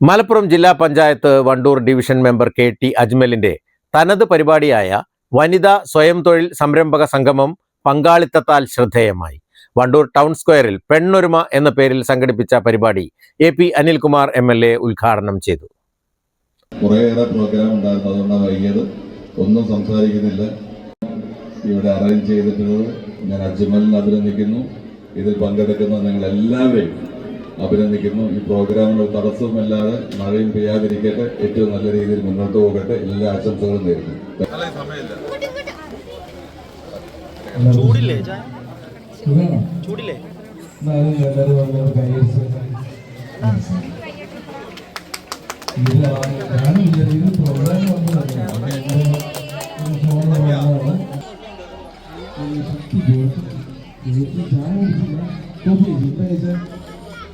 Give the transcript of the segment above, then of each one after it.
Malappuram ജില്ലാ panchayat Wandoor division member K T അജ്മലിന്റെ തനത് പരിപാടിയായ വനിതാ സ്വയം തൊഴിൽ സംരംഭക സംഗമം പങ്കാളിത്തത്താൽ ശ്രദ്ധേയമായി. വണ്ടൂർ ടൗൺ സ്ക്വയറിൽ പെണ്ണൊരുമ എന്ന പേരിൽ സംഘടിപ്പിച്ച പരിപാടി A P Anilkumar M L A ഉദ്ഘാടനം ചെയ്തു. കുറേയേറെ പ്രോഗ്രാം ഉണ്ടായിരുന്നു. അതുകൊണ്ടാണ് വൈകിയത്. ഒന്നും സംസാരിക്കുന്നില്ല. ഇവിടെ അറേഞ്ച് ചെയ്തിട്ടുള്ളത് ഞാൻ അജ്മലിനെ അഭിനന്ദിക്കുന്നു. ഇതിൽ പങ്കെടുക്കുന്ന നിങ്ങൾ എല്ലാവരെയും അഭിനന്ദിക്കുന്നു. ഈ പ്രോഗ്രാമിന് ഒരു തടസ്സവുമില്ലാതെ മഴയും പെയ്യാതിരിക്കട്ടെ. ഏറ്റവും നല്ല രീതിയിൽ മുന്നോട്ട് പോകട്ടെ. എല്ലാ ആശംസകളും നേരുന്നു. ഇത് ചായ കുടിച്ചില്ല കോപ്പി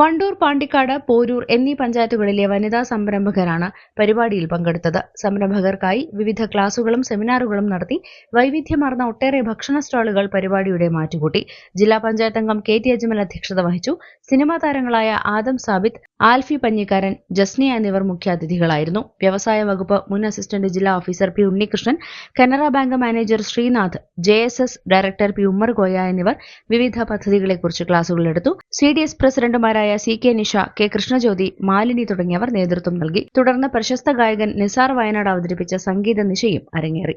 വണ്ടൂർ പാണ്ടിക്കാട് പോരൂർ എന്നീ പഞ്ചായത്തുകളിലെ വനിതാ സംരംഭകരാണ് പരിപാടിയിൽ പങ്കെടുത്തത്. സംരംഭകർക്കായി വിവിധ ക്ലാസുകളും സെമിനാറുകളും നടത്തി വൈവിധ്യമാർന്ന ഒട്ടേറെ ഭക്ഷണ സ്റ്റാളുകൾ പരിപാടിയുടെ മാറ്റുകൂട്ടി. ജില്ലാ പഞ്ചായത്ത് അംഗം കെ ടി അജ്മൽ അധ്യക്ഷത വഹിച്ചു. സിനിമാ താരങ്ങളായ ആദം സാബിത്ത് ആൽഫി പഞ്ഞിക്കാരൻ ജസ്നി എന്നിവർ മുഖ്യാതിഥികളായിരുന്നു. വ്യവസായ വകുപ്പ് മുൻ അസിസ്റ്റന്റ് ജില്ലാ officer P Unnikrishnan Canara bank manager Sreenath J S S director P Ummer Goya എന്നിവർ വിവിധ പദ്ധതികളെക്കുറിച്ച് ക്ലാസുകളെടുത്തു സി ഡി എസ് പ്രസിഡന്റുമാരായ C K Nisha K Krishnajyothi Malini തുടങ്ങിയവർ നേതൃത്വം നൽകി. തുടർന്ന് പ്രശസ്ത ഗായകൻ നിസാർ വയനാട് അവതരിപ്പിച്ച സംഗീത നിശയും അരങ്ങേറി.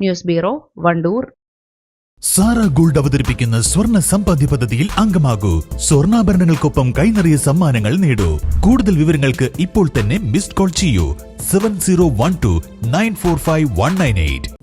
News bureau Wandoor. Sara gold അവതരിപ്പിക്കുന്ന സ്വർണ സമ്പാദ്യ പദ്ധതിയിൽ അംഗമാകൂ. സ്വർണാഭരണങ്ങൾക്കൊപ്പം കൈനിറിയ സമ്മാനങ്ങൾ നേടൂ. കൂടുതൽ വിവരങ്ങൾക്ക് ഇപ്പോൾ തന്നെ മിസ്ഡ് കോൾ ചെയ്യൂ. Seven zero one two nine four five one nine eight.